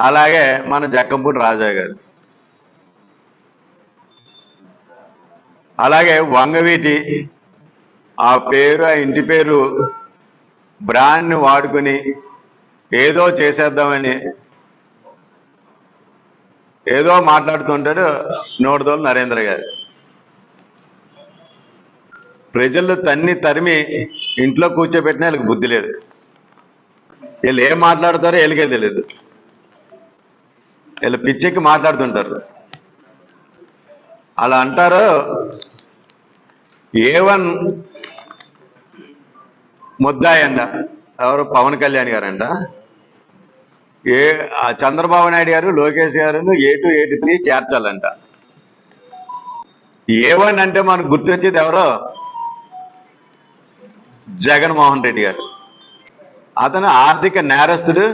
అలాగే మన జక్కంపూడి రాజా గారు. అలాగే వంగవీటి ఆ పేరు ఆ ఇంటి పేరు బ్రాండ్ని వాడుకుని ఏదో చేసేద్దామని ఏదో మాట్లాడుతుంటాడు నోటిదోలు నరేంద్ర గారు. ప్రజలు తన్ని తరిమి ఇంట్లో కూర్చోబెట్టినా వీళ్ళకి బుద్ధి లేదు. వీళ్ళు ఏం మాట్లాడతారో వీళ్ళకే తెలియదు వీళ్ళు పిచ్చెక్కి మాట్లాడుతుంటారు. అలా అంటారు ఏ వన్ ముద్దాయండ ఎవరు? పవన్ కళ్యాణ్ గారంట ఏ ఆ చంద్రబాబు నాయుడు గారు లోకేష్ గారు ఏ టూ ఎయిటీ త్రీ చేర్చాలంట. ఏ వన్ అంటే మనకు గుర్తొచ్చేది ఎవరో? జగన్మోహన్ రెడ్డి గారు. అతను ఆర్థిక నేరస్తుడు